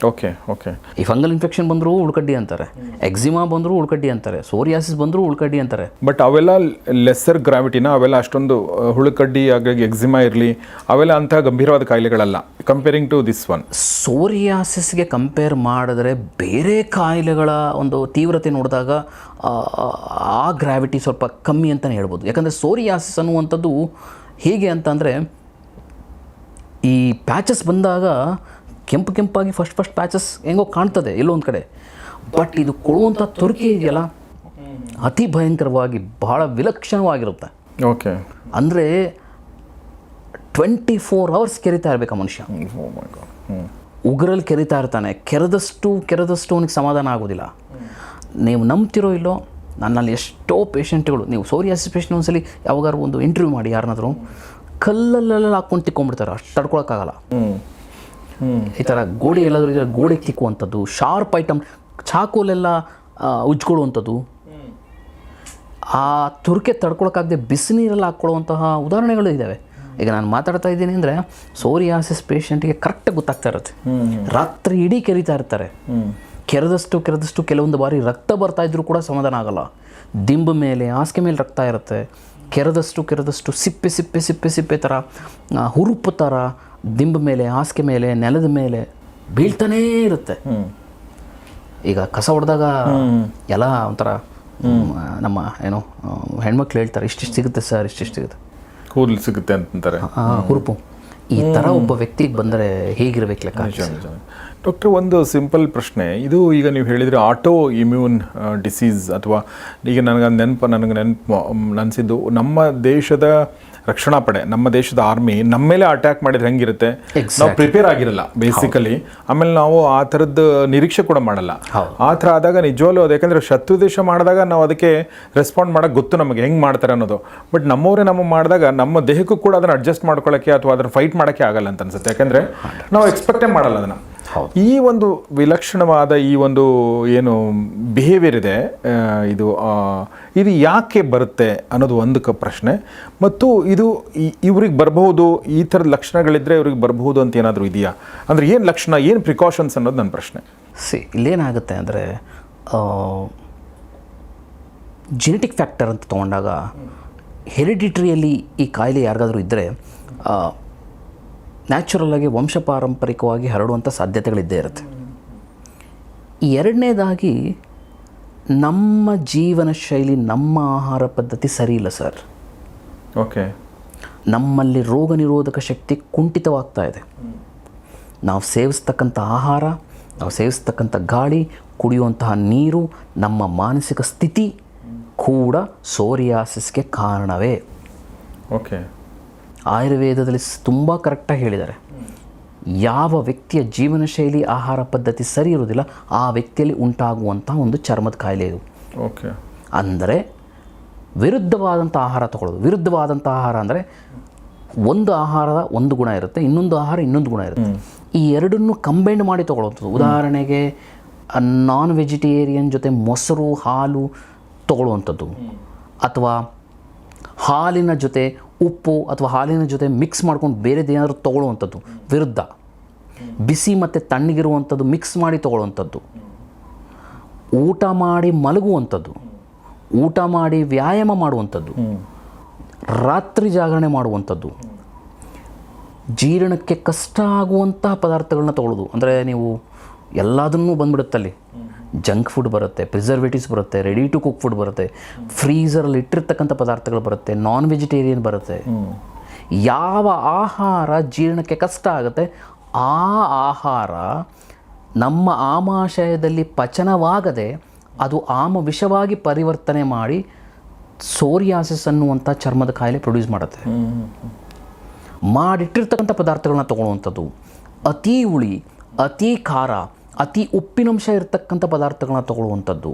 Okay okay. ಈ ಫಂಗಲ್ ಇನ್ಫೆಕ್ಷನ್ ಬಂದರೂ ಉಳ್ಕಡ್ಡಿ ಅಂತಾರೆ. ಎಕ್ಸಿಮಾ ಬಂದರೂ ಉಳ್ಕಡ್ಡಿ ಅಂತಾರೆ. ಸೋರಿಯಾಸಿಸ್ ಬಂದರೂ ಉಳ್ಕಡ್ಡಿ ಅಂತಾರೆ. ಬಟ್ ಅವೆಲ್ಲ ಲೆಸ್ಸರ್ ಗ್ರಾವಿಟಿನ ಅವೆಲ್ಲ ಅಷ್ಟೊಂದು ಹುಳುಕಡ್ಡಿ ಹಾಗಾಗಿ ಎಕ್ಸಿಮಾ ಇರಲಿ ಅವೆಲ್ಲ ಅಂತಹ ಗಂಭೀರವಾದ ಕಾಯಿಲೆಗಳಲ್ಲ. ಕಂಪೇರಿಂಗ್ ಟು ದಿಸ್ ಒನ್ ಸೋರಿಯಾಸಿಸ್ಗೆ ಕಂಪೇರ್ ಮಾಡಿದ್ರೆ ಬೇರೆ ಕಾಯಿಲೆಗಳ ಒಂದು ತೀವ್ರತೆ ನೋಡಿದಾಗ ಆ, ಆ ಗ್ರಾವಿಟಿ ಸ್ವಲ್ಪ ಕಮ್ಮಿ ಅಂತಲೇ ಹೇಳ್ಬೋದು. ಯಾಕಂದರೆ ಸೋರಿಯಾಸಿಸ್ ಅನ್ನುವಂಥದ್ದು ಹೇಗೆ ಅಂತಂದರೆ ಈ ಪ್ಯಾಚಸ್ ಬಂದಾಗ ಕೆಂಪು ಕೆಂಪಾಗಿ ಫಸ್ಟ್ ಫಸ್ಟ್ ಪ್ಯಾಚಸ್ ಹೆಂಗೋ ಕಾಣ್ತದೆ ಎಲ್ಲೋ ಒಂದು ಕಡೆ. ಬಟ್ ಇದು ಕೊಡುವಂಥ ತುರ್ಕಿ ಇದೆಯಲ್ಲ? ಅತಿ ಭಯಂಕರವಾಗಿ ಬಹಳ ವಿಲಕ್ಷಣವಾಗಿರುತ್ತೆ. ಓಕೆ ಅಂದರೆ ಟ್ವೆಂಟಿ ಫೋರ್ ಅವರ್ಸ್ ಕೆರಿತಾ ಇರಬೇಕು ಮನುಷ್ಯ. ಹ್ಞೂ ಉಗ್ರಲ್ಲಿ ಕೆರಿತಾ ಇರ್ತಾನೆ. ಕೆರೆದಷ್ಟು ಕೆರೆದಷ್ಟು ಅವನಿಗೆ ಸಮಾಧಾನ ಆಗೋದಿಲ್ಲ. ನೀವು ನಂಬ್ತಿರೋ ಇಲ್ಲೋ ನನ್ನಲ್ಲಿ ಎಷ್ಟೋ ಪೇಷಂಟ್ಗಳು ನೀವು ಸೋರಿಯಾಸಿಸ್ ಪೇಷಂಟ್ ಒಂದ್ಸಲಿ ಯಾವಾಗಾರು ಒಂದು ಇಂಟರ್ವ್ಯೂ ಮಾಡಿ ಯಾರನ್ನಾದರೂ ಕಲ್ಲಲ್ಲೆಲ್ಲ ಹಾಕ್ಕೊಂಡು ತಿಕ್ಕೊಂಡ್ಬಿಡ್ತಾರೆ. ಅಷ್ಟು ತಡ್ಕೊಳಕ್ಕಾಗಲ್ಲ. ಈ ಥರ ಗೋಡೆ ಎಲ್ಲಾದರೂ ಇದ್ರೆ ಗೋಡೆಗೆ ತಿಕ್ಕುವಂಥದ್ದು ಶಾರ್ಪ್ ಐಟಮ್ ಚಾಕೋಲೆಲ್ಲ ಉಜ್ಕೊಳ್ಳುವಂಥದ್ದು ಆ ತುರ್ಕೆ ತಡ್ಕೊಳಕ್ಕಾಗದೆ ಬಿಸಿನೀರಲ್ಲಿ ಹಾಕ್ಕೊಳ್ಳುವಂತಹ ಉದಾಹರಣೆಗಳು ಇದ್ದಾವೆ ಈಗ ನಾನು ಮಾತಾಡ್ತಾ ಇದ್ದೀನಿ ಅಂದರೆ ಸೋರಿಯಾಸಿಸ್ ಪೇಷಂಟ್ಗೆ ಕರೆಕ್ಟಾಗಿ ಗೊತ್ತಾಗ್ತಾ ಇರುತ್ತೆ. ರಾತ್ರಿ ಇಡೀ ಕೆರಿತಾ ಇರ್ತಾರೆ. ಕೆರೆದಷ್ಟು ಕೆರೆದಷ್ಟು ಕೆಲವೊಂದು ಬಾರಿ ರಕ್ತ ಬರ್ತಾ ಇದ್ರೂ ಕೂಡ ಸಮಾಧಾನ ಆಗಲ್ಲ. ದಿಂಬ ಮೇಲೆ, ಹಾಸಿಗೆ ಮೇಲೆ ರಕ್ತ ಇರುತ್ತೆ. ಕೆರೆದಷ್ಟು ಕೆರೆದಷ್ಟು ಸಿಪ್ಪೆ ಸಿಪ್ಪೆ ಸಿಪ್ಪೆ ಸಿಪ್ಪೆ ಥರ ಹುರುಪು ಥರ ದಿಂಬು ಮೇಲೆ ಹಾಸಿಗೆ ಮೇಲೆ ನೆಲದ ಮೇಲೆ ಬೀಳ್ತಾನೇ ಇರುತ್ತೆ. ಈಗ ಕಸ ಹೊಡೆದಾಗ ಎಲ್ಲ ಒಂಥರ ನಮ್ಮ ಏನು ಹೆಣ್ಮಕ್ಳು ಹೇಳ್ತಾರೆ ಇಷ್ಟಿಷ್ಟು ಸಿಗುತ್ತೆ ಸರ್ ಇಷ್ಟಿಷ್ಟು ಸಿಗುತ್ತೆ. ಕೂದಲು ಸಿಗುತ್ತೆ ಅಂತಂತಾರೆ ಹುರುಪು. ಈ ತರ ಒಬ್ಬ ವ್ಯಕ್ತಿ ಬಂದರೆ ಹೇಗಿರ್ಬೇಕು ಲೆಕ್ಕ ಡಾಕ್ಟರ್ ಒಂದು ಸಿಂಪಲ್ ಪ್ರಶ್ನೆ. ಇದು ಈಗ ನೀವು ಹೇಳಿದರೆ ಆಟೋ ಇಮ್ಯೂನ್ ಡಿಸೀಸ್ ಅಥವಾ ಈಗ ನನಗೆ ನೆನಪು ನನಗೆ ನೆನಪು ಅನಿಸಿದ್ದು ನಮ್ಮ ದೇಶದ ರಕ್ಷಣಾ ಪಡೆ ನಮ್ಮ ದೇಶದ ಆರ್ಮಿ ನಮ್ಮ ಮೇಲೆ ಅಟ್ಯಾಕ್ ಮಾಡಿದ್ರೆ ಹೆಂಗಿರುತ್ತೆ? ನಾವು ಪ್ರಿಪೇರ್ ಆಗಿರಲ್ಲ ಬೇಸಿಕಲಿ ಆಮೇಲೆ ನಾವು ಆ ಥರದ್ದು ನಿರೀಕ್ಷೆ ಕೂಡ ಮಾಡಲ್ಲ. ಆ ಥರ ಆದಾಗ ನಿಜವಾಗ್ಲೂ ಅದು ಯಾಕಂದರೆ ಶತ್ರು ದೇಶ ಮಾಡಿದಾಗ ನಾವು ಅದಕ್ಕೆ ರೆಸ್ಪಾಂಡ್ ಮಾಡೋಕೆ ಗೊತ್ತು ನಮಗೆ ಹೆಂಗೆ ಮಾಡ್ತಾರೆ ಅನ್ನೋದು. ಬಟ್ ನಮ್ಮವರೇ ನಮ್ಮ ಮಾಡಿದಾಗ ನಮ್ಮ ದೇಹಕ್ಕೂ ಕೂಡ ಅದನ್ನು ಅಡ್ಜಸ್ಟ್ ಮಾಡ್ಕೊಳ್ಳೋಕ್ಕೆ ಅಥವಾ ಅದನ್ನು ಫೈಟ್ ಮಾಡೋಕ್ಕೆ ಆಗಲ್ಲ ಅಂತ ಅನ್ಸುತ್ತೆ. ಯಾಕಂದ್ರೆ ನಾವು ಎಕ್ಸ್ಪೆಕ್ಟೇ ಮಾಡಲ್ಲ ಅದನ್ನು. ಈ ಒಂದು ವಿಲಕ್ಷಣವಾದ ಈ ಒಂದು ಏನು ಬಿಹೇವಿಯರ್ ಇದೆ ಇದು ಇದು ಯಾಕೆ ಬರುತ್ತೆ ಅನ್ನೋದು ಒಂದು ಕ ಪ್ರಶ್ನೆ. ಮತ್ತು ಇದು ಇವ್ರಿಗೆ ಬರಬಹುದು ಈ ಥರದ ಲಕ್ಷಣಗಳಿದ್ದರೆ ಇವ್ರಿಗೆ ಬರಬಹುದು ಅಂತ ಏನಾದರೂ ಇದೆಯಾ? ಅಂದರೆ ಏನು ಲಕ್ಷಣ ಏನು ಪ್ರಿಕಾಷನ್ಸ್ ಅನ್ನೋದು ನನ್ನ ಪ್ರಶ್ನೆ. ಸಿ ಇಲ್ಲೇನಾಗುತ್ತೆ ಅಂದರೆ ಜೆನೆಟಿಕ್ ಫ್ಯಾಕ್ಟರ್ ಅಂತ ತೊಗೊಂಡಾಗ ಹೆರಿಡಿಟ್ರಿಯಲ್ಲಿ ಈ ಕಾಯಿಲೆ ಯಾರಿಗಾದರೂ ಇದ್ದರೆ ನ್ಯಾಚುರಲಾಗಿ ವಂಶ ಪಾರಂಪರಿಕವಾಗಿ ಹರಡುವಂಥ ಸಾಧ್ಯತೆಗಳಿದ್ದೇ ಇರುತ್ತೆ. ಎರಡನೇದಾಗಿ ನಮ್ಮ ಜೀವನ ಶೈಲಿ ನಮ್ಮ ಆಹಾರ ಪದ್ಧತಿ ಸರಿ ಇಲ್ಲ ಸರ್. ಓಕೆ ನಮ್ಮಲ್ಲಿ ರೋಗ ನಿರೋಧಕ ಶಕ್ತಿ ಕುಂಠಿತವಾಗ್ತಾ ಇದೆ. ನಾವು ಸೇವಿಸ್ತಕ್ಕಂಥ ಆಹಾರ ನಾವು ಸೇವಿಸ್ತಕ್ಕಂಥ ಗಾಳಿ ಕುಡಿಯುವಂತಹ ನೀರು ನಮ್ಮ ಮಾನಸಿಕ ಸ್ಥಿತಿ ಕೂಡ ಸೋರಿಯಾಸಿಸ್ಗೆ ಕಾರಣವೇ. ಓಕೆ ಆಯುರ್ವೇದದಲ್ಲಿ ತುಂಬ ಕರೆಕ್ಟಾಗಿ ಹೇಳಿದ್ದಾರೆ. ಯಾವ ವ್ಯಕ್ತಿಯ ಜೀವನ ಶೈಲಿ ಆಹಾರ ಪದ್ಧತಿ ಸರಿ ಇರುವುದಿಲ್ಲ ಆ ವ್ಯಕ್ತಿಯಲ್ಲಿ ಉಂಟಾಗುವಂಥ ಒಂದು ಚರ್ಮದ ಕಾಯಿಲೆ ಇದು. ಓಕೆ. ಅಂದರೆ ವಿರುದ್ಧವಾದಂಥ ಆಹಾರ ತಗೊಳ್ಳೋದು. ವಿರುದ್ಧವಾದಂಥ ಆಹಾರ ಅಂದರೆ ಒಂದು ಆಹಾರದ ಒಂದು ಗುಣ ಇರುತ್ತೆ ಇನ್ನೊಂದು ಆಹಾರ ಇನ್ನೊಂದು ಗುಣ ಇರುತ್ತೆ. ಈ ಎರಡನ್ನು ಕಂಬೈಂಡ್ ಮಾಡಿ ತಗೊಳ್ಳುವಂಥದ್ದು. ಉದಾಹರಣೆಗೆ ನಾನ್ ವೆಜಿಟೇರಿಯನ್ ಜೊತೆ ಮೊಸರು ಹಾಲು ತೊಗೊಳ್ಳುವಂಥದ್ದು. ಅಥವಾ ಹಾಲಿನ ಜೊತೆ ಉಪ್ಪು ಅಥವಾ ಹಾಲಿನ ಜೊತೆ ಮಿಕ್ಸ್ ಮಾಡ್ಕೊಂಡು ಬೇರೆದೇನಾದರೂ ತೊಗೊಳ್ಳುವಂಥದ್ದು, ವಿರುದ್ಧ. ಬಿಸಿ ಮತ್ತು ತಣ್ಣಗಿರುವಂಥದ್ದು ಮಿಕ್ಸ್ ಮಾಡಿ ತೊಗೊಳ್ಳುವಂಥದ್ದು. ಊಟ ಮಾಡಿ ಮಲಗುವಂಥದ್ದು. ಊಟ ಮಾಡಿ ವ್ಯಾಯಾಮ ಮಾಡುವಂಥದ್ದು. ರಾತ್ರಿ ಜಾಗರಣೆ ಮಾಡುವಂಥದ್ದು. ಜೀರ್ಣಕ್ಕೆ ಕಷ್ಟ ಆಗುವಂತಹ ಪದಾರ್ಥಗಳನ್ನ ತೊಗೊಳ್ಳೋದು. ಅಂದರೆ ನೀವು ಎಲ್ಲದನ್ನೂ ಬಂದ್ಬಿಡುತ್ತಲ್ಲಿ. ಜಂಕ್ ಫುಡ್ ಬರುತ್ತೆ, ಪ್ರಿಸರ್ವೇಟಿವ್ಸ್ ಬರುತ್ತೆ ರೆಡಿ ಟು ಕುಕ್ ಫುಡ್ ಬರುತ್ತೆ ಫ್ರೀಸರಲ್ಲಿ ಇಟ್ಟಿರ್ತಕ್ಕಂಥ ಪದಾರ್ಥಗಳು ಬರುತ್ತೆ ನಾನ್ ವೆಜಿಟೇರಿಯನ್ ಬರುತ್ತೆ. ಯಾವ ಆಹಾರ ಜೀರ್ಣಕ್ಕೆ ಕಷ್ಟ ಆಗುತ್ತೆ, ಆ ಆಹಾರ ನಮ್ಮ ಆಮಾಶಯದಲ್ಲಿ ಪಚನವಾಗದೆ ಅದು ಆಮ ವಿಷವಾಗಿ ಪರಿವರ್ತನೆ ಮಾಡಿ ಸೋರಿಯಾಸಿಸ್ ಅನ್ನುವಂಥ ಚರ್ಮದ ಕಾಯಿಲೆ ಪ್ರೊಡ್ಯೂಸ್ ಮಾಡುತ್ತೆ. ಮಾಡಿಟ್ಟಿರ್ತಕ್ಕಂಥ ಪದಾರ್ಥಗಳನ್ನ ತಗೊಳ್ಳುವಂಥದ್ದು, ಅತಿ ಹುಳಿ, ಅತಿ ಖಾರ ಅತಿ ಉಪ್ಪಿನಂಶ ಇರತಕ್ಕಂಥ ಪದಾರ್ಥಗಳನ್ನ ತಗೊಳ್ಳುವಂಥದ್ದು.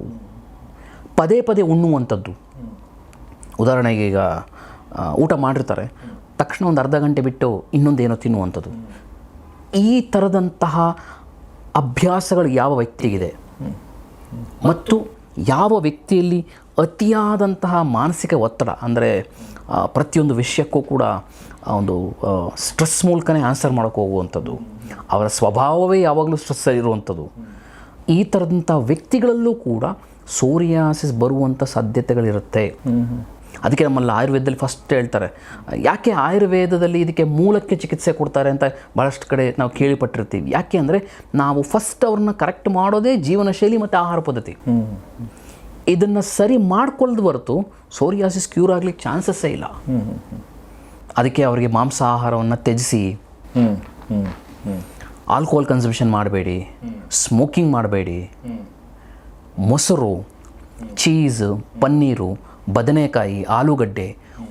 ಪದೇ ಪದೇ ಉಣ್ಣುವಂಥದ್ದು. ಉದಾಹರಣೆಗೆ ಈಗ ಊಟ ಮಾಡಿರ್ತಾರೆ. ತಕ್ಷಣ ಒಂದು ಅರ್ಧ ಗಂಟೆ ಬಿಟ್ಟು ಇನ್ನೊಂದೇನೋ ತಿನ್ನುವಂಥದ್ದು. ಈ ಥರದಂತಹ ಅಭ್ಯಾಸಗಳು ಯಾವ ವ್ಯಕ್ತಿಗಿದೆ? ಮತ್ತು ಯಾವ ವ್ಯಕ್ತಿಯಲ್ಲಿ ಅತಿಯಾದಂತಹ ಮಾನಸಿಕ ಒತ್ತಡ, ಅಂದರೆ ಪ್ರತಿಯೊಂದು ವಿಷಯಕ್ಕೂ ಕೂಡ ಒಂದು ಸ್ಟ್ರೆಸ್ ಮೂಲಕನೇ ಆನ್ಸರ್ ಮಾಡೋಕ್ಕೆ ಹೋಗುವಂಥದ್ದು. ಅವರ ಸ್ವಭಾವವೇ ಯಾವಾಗಲೂ ಸ್ಟ್ರೆಸ್ ಇರುವಂಥದ್ದು ಈ ಥರದಂಥ ವ್ಯಕ್ತಿಗಳಲ್ಲೂ ಕೂಡ ಸೋರಿಯಾಸಿಸ್ ಬರುವಂಥ ಸಾಧ್ಯತೆಗಳಿರುತ್ತೆ. ಅದಕ್ಕೆ ನಮ್ಮಲ್ಲಿ ಆಯುರ್ವೇದದಲ್ಲಿ ಫಸ್ಟ್ ಹೇಳ್ತಾರೆ, ಯಾಕೆ ಆಯುರ್ವೇದದಲ್ಲಿ ಇದಕ್ಕೆ ಮೂಲಕ್ಕೆ ಚಿಕಿತ್ಸೆ ಕೊಡ್ತಾರೆ ಅಂತ ಭಾಳಷ್ಟು ಕಡೆ ನಾವು ಕೇಳಿಪಟ್ಟಿರ್ತೀವಿ. ಯಾಕೆ ಅಂದರೆ ನಾವು ಫಸ್ಟ್ ಅವ್ರನ್ನ ಕರೆಕ್ಟ್ ಮಾಡೋದೇ ಜೀವನ ಶೈಲಿ ಮತ್ತು ಆಹಾರ ಪದ್ಧತಿ. ಇದನ್ನು ಸರಿ ಮಾಡ್ಕೊಳ್ಳೋದು ಹೊರತು ಸೋರಿಯಾಸಿಸ್ ಕ್ಯೂರ್ ಆಗ್ಲಿಕ್ಕೆ ಚಾನ್ಸಸ್ಸೇ ಇಲ್ಲ. ಅದಕ್ಕೆ ಅವರಿಗೆ ಮಾಂಸ ಆಹಾರವನ್ನು ತ್ಯಜಿಸಿ. ಆಲ್ಕೋಹಾಲ್ ಕನ್ಸಂಪ್ಷನ್ ಮಾಡಬೇಡಿ ಸ್ಮೋಕಿಂಗ್ ಮಾಡಬೇಡಿ ಮೊಸರು ಚೀಸ್ ಪನ್ನೀರು ಬದನೆಕಾಯಿ ಆಲೂಗಡ್ಡೆ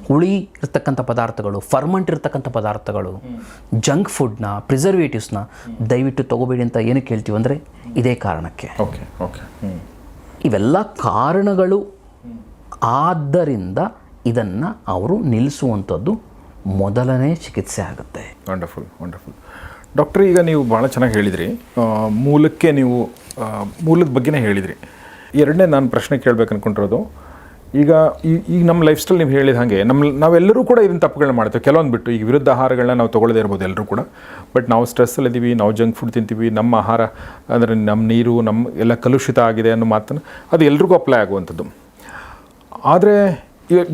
ಹುಳಿ ಇರ್ತಕ್ಕಂಥ ಪದಾರ್ಥಗಳು ಫರ್ಮೆಂಟ್ ಇರ್ತಕ್ಕಂಥ ಪದಾರ್ಥಗಳು ಜಂಕ್ ಫುಡ್ನ ಪ್ರಿಸರ್ವೇಟಿವ್ಸ್ನ ದಯವಿಟ್ಟು ತಗೋಬೇಡಿ ಅಂತ ಏನಕ್ಕೆ ಹೇಳ್ತೀವಿ ಅಂದರೆ ಇದೇ ಕಾರಣಕ್ಕೆ. Okay okay. ಇವೆಲ್ಲ ಕಾರಣಗಳು ಆದ್ದರಿಂದ ಇದನ್ನು ಅವರು ನಿಲ್ಲಿಸುವಂಥದ್ದು ಮೊದಲನೇ ಚಿಕಿತ್ಸೆ ಆಗುತ್ತೆ. ವಂಡರ್ಫುಲ್ ವಂಡರ್ಫುಲ್ ಡಾಕ್ಟರ್, ಈಗ ನೀವು ಭಾಳ ಚೆನ್ನಾಗಿ ಹೇಳಿದ್ರಿ. ಮೂಲಕ್ಕೆ ನೀವು ಮೂಲದ ಬಗ್ಗೆನೇ ಹೇಳಿದ್ರಿ. ಎರಡನೇ ನಾನು ಪ್ರಶ್ನೆ ಕೇಳಬೇಕು ಅಂದ್ಕೊಂಡಿರೋದು ಈಗ ಈಗ ನಮ್ಮ ಲೈಫ್ ಸ್ಟೈಲ್ ನೀವು ಹೇಳಿದ ಹಾಗೆ ನಮ್ಮ ನಾವೆಲ್ಲರೂ ಕೂಡ ಇದನ್ನು ತಪ್ಪುಗಳನ್ನ ಮಾಡ್ತೇವೆ. ಕೆಲವೊಂದು ಬಿಟ್ಟು ಈಗ ವಿರುದ್ಧ ಆಹಾರಗಳನ್ನ ನಾವು ತೊಗೊಳ್ಳದೇ ಇರ್ಬೋದು ಎಲ್ಲರೂ ಕೂಡ. ಬಟ್ ನಾವು ಸ್ಟ್ರೆಸ್ಸಲ್ಲಿ ಇದ್ದೀವಿ ನಾವು ಜಂಕ್ ಫುಡ್ ತಿಂತೀವಿ, ನಮ್ಮ ಆಹಾರ, ಅಂದರೆ ನಮ್ಮ ನೀರು ನಮ್ಮ ಎಲ್ಲ ಕಲುಷಿತ ಆಗಿದೆ ಅನ್ನೋ ಮಾತನ್ನು ಅದು ಎಲ್ರಿಗೂ ಅಪ್ಲೈ ಆಗುವಂಥದ್ದು. ಆದರೆ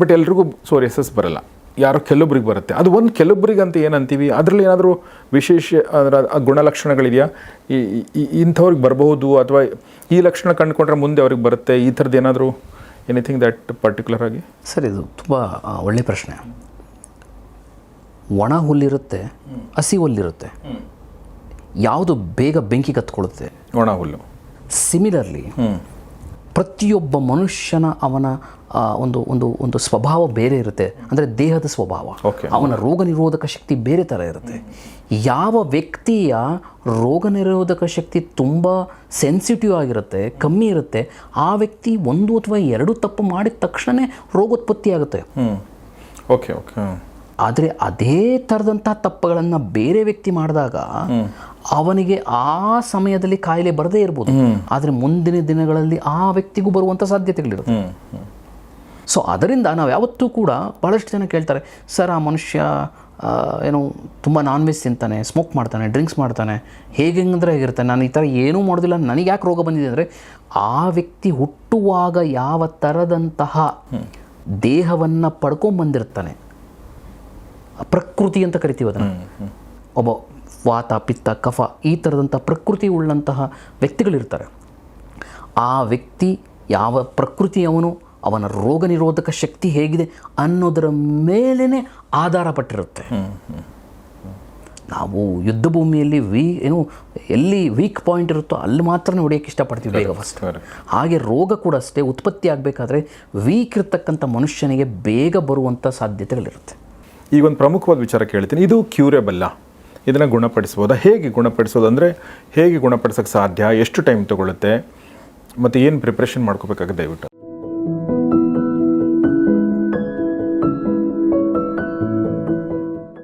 ಬಟ್ ಎಲ್ರಿಗೂ ಸೋರಿಯಸಸ್ ಬರಲ್ಲ. ಯಾರೋ ಕೆಲವೊಬ್ರಿಗೆ ಬರುತ್ತೆ. ಅದು ಒಂದು ಕೆಲವೊಬ್ರಿಗೆ ಅಂತ ಏನಂತೀವಿ? ಅದರಲ್ಲಿ ಏನಾದರೂ ವಿಶೇಷ ಅದರ ಆ ಗುಣಲಕ್ಷಣಗಳಿದೆಯಾ? ಈ ಇಂಥವ್ರಿಗೆ ಬರಬಹುದು ಅಥವಾ ಈ ಲಕ್ಷಣ ಕಂಡುಕೊಂಡ್ರೆ ಮುಂದೆ ಅವ್ರಿಗೆ ಬರುತ್ತೆ? ಈ ಥರದ್ದು ಏನಾದರೂ ಎನಿಥಿಂಗ್ ದಟ್ ಪರ್ಟಿಕ್ಯುಲರ್ ಆಗಿ? ಸರ್ ಇದು ತುಂಬ ಒಳ್ಳೆ ಪ್ರಶ್ನೆ. ಒಣ ಹುಲ್ಲಿರುತ್ತೆ ಹಸಿ ಹುಲ್ಲಿರುತ್ತೆ. ಯಾವುದು ಬೇಗ ಬೆಂಕಿ ಕತ್ಕೊಳ್ಳುತ್ತೆ? ಒಣ ಹುಲ್ಲು. ಸಿಮಿಲರ್ಲಿ ಪ್ರತಿಯೊಬ್ಬ ಮನುಷ್ಯನ ಅವನ ಒಂದು ಒಂದು ಒಂದು ಸ್ವಭಾವ ಬೇರೆ ಇರುತ್ತೆ. ಅಂದರೆ ದೇಹದ ಸ್ವಭಾವ. ಅವನ ರೋಗ ನಿರೋಧಕ ಶಕ್ತಿ ಬೇರೆ ಥರ ಇರುತ್ತೆ. ಯಾವ ವ್ಯಕ್ತಿಯ ರೋಗ ನಿರೋಧಕ ಶಕ್ತಿ ತುಂಬ ಸೆನ್ಸಿಟಿವ್ ಆಗಿರುತ್ತೆ ಕಮ್ಮಿ ಇರುತ್ತೆ ಆ ವ್ಯಕ್ತಿ ಒಂದು ಅಥವಾ ಎರಡು ತಪ್ಪು ಮಾಡಿದ ತಕ್ಷಣವೇ ರೋಗೋತ್ಪತ್ತಿ ಆಗುತ್ತೆ. ಓಕೆ ಓಕೆ ಆದರೆ ಅದೇ ಥರದಂಥ ತಪ್ಪುಗಳನ್ನು ಬೇರೆ ವ್ಯಕ್ತಿ ಮಾಡಿದಾಗ ಅವನಿಗೆ ಆ ಸಮಯದಲ್ಲಿ ಕಾಯಿಲೆ ಬರದೇ ಇರ್ಬೋದು. ಆದರೆ ಮುಂದಿನ ದಿನಗಳಲ್ಲಿ ಆ ವ್ಯಕ್ತಿಗೂ ಬರುವಂಥ ಸಾಧ್ಯತೆಗಳಿರುತ್ತೆ. ಸೊ ಅದರಿಂದ ನಾವು ಯಾವತ್ತೂ ಕೂಡ ಭಾಳಷ್ಟು ಜನ ಕೇಳ್ತಾರೆ ಸರ್ ಆ ಮನುಷ್ಯ ಏನು ತುಂಬ ನಾನ್ ವೆಜ್ ತಿಂತಾನೆ ಸ್ಮೋಕ್ ಮಾಡ್ತಾನೆ ಡ್ರಿಂಕ್ಸ್ ಮಾಡ್ತಾನೆ ಹೇಗೆ ಅಂದರೆ ಹೇಗಿರ್ತಾನೆ ನಾನು ಈ ಥರ ಏನೂ ಮಾಡೋದಿಲ್ಲ ನನಗೆ ಯಾಕೆ ರೋಗ ಬಂದಿದೆ? ಅಂದರೆ ಆ ವ್ಯಕ್ತಿ ಹುಟ್ಟುವಾಗ ಯಾವ ಥರದಂತಹ ದೇಹವನ್ನು ಪಡ್ಕೊಂಬಂದಿರ್ತಾನೆ ಪ್ರಕೃತಿ ಅಂತ ಕರಿತೀವಿ ಅದನ್ನು. ಒಬ್ಬ ವಾತ ಪಿತ್ತ ಕಫ ಈ ಥರದಂಥ ಪ್ರಕೃತಿ ಉಳ್ಳಂತಹ ವ್ಯಕ್ತಿಗಳಿರ್ತಾರೆ. ಆ ವ್ಯಕ್ತಿ ಯಾವ ಪ್ರಕೃತಿಯವನು ಅವನ ರೋಗ ನಿರೋಧಕ ಶಕ್ತಿ ಹೇಗಿದೆ ಅನ್ನೋದರ ಮೇಲೇ ಆಧಾರ ಪಟ್ಟಿರುತ್ತೆ. ನಾವು ಯುದ್ಧ ಭೂಮಿಯಲ್ಲಿ ವೀ ಏನು ಎಲ್ಲಿ ವೀಕ್ ಪಾಯಿಂಟ್ ಇರುತ್ತೋ ಅಲ್ಲಿ ಮಾತ್ರ ಹೊಡೆಯೋಕ್ಕೆ ಇಷ್ಟಪಡ್ತೀವಿ ಬೇಗ ಫಸ್ಟ್ ಹಾಗೆ ರೋಗ ಕೂಡ ಅಷ್ಟೇ ಉತ್ಪತ್ತಿ ಆಗಬೇಕಾದ್ರೆ ವೀಕ್ ಇರ್ತಕ್ಕಂಥ ಮನುಷ್ಯನಿಗೆ ಬೇಗ ಬರುವಂಥ ಸಾಧ್ಯತೆಗಳಿರುತ್ತೆ. ಈಗ ಒಂದು ಪ್ರಮುಖವಾದ ವಿಚಾರ ಕೇಳ್ತೀನಿ. ಇದು ಕ್ಯೂರೇಬಲ್ಲ ಇದನ್ನು ಗುಣಪಡಿಸ್ಬೋದಾ? ಹೇಗೆ ಗುಣಪಡಿಸೋದು ಅಂದರೆ ಹೇಗೆ ಗುಣಪಡಿಸೋಕ್ಕೆ ಸಾಧ್ಯ? ಎಷ್ಟು ಟೈಮ್ ತೊಗೊಳುತ್ತೆ? ಮತ್ತು ಏನು ಪ್ರಿಪ್ರೇಷನ್ ಮಾಡ್ಕೋಬೇಕಾಗುತ್ತೆ ದಯವಿಟ್ಟು?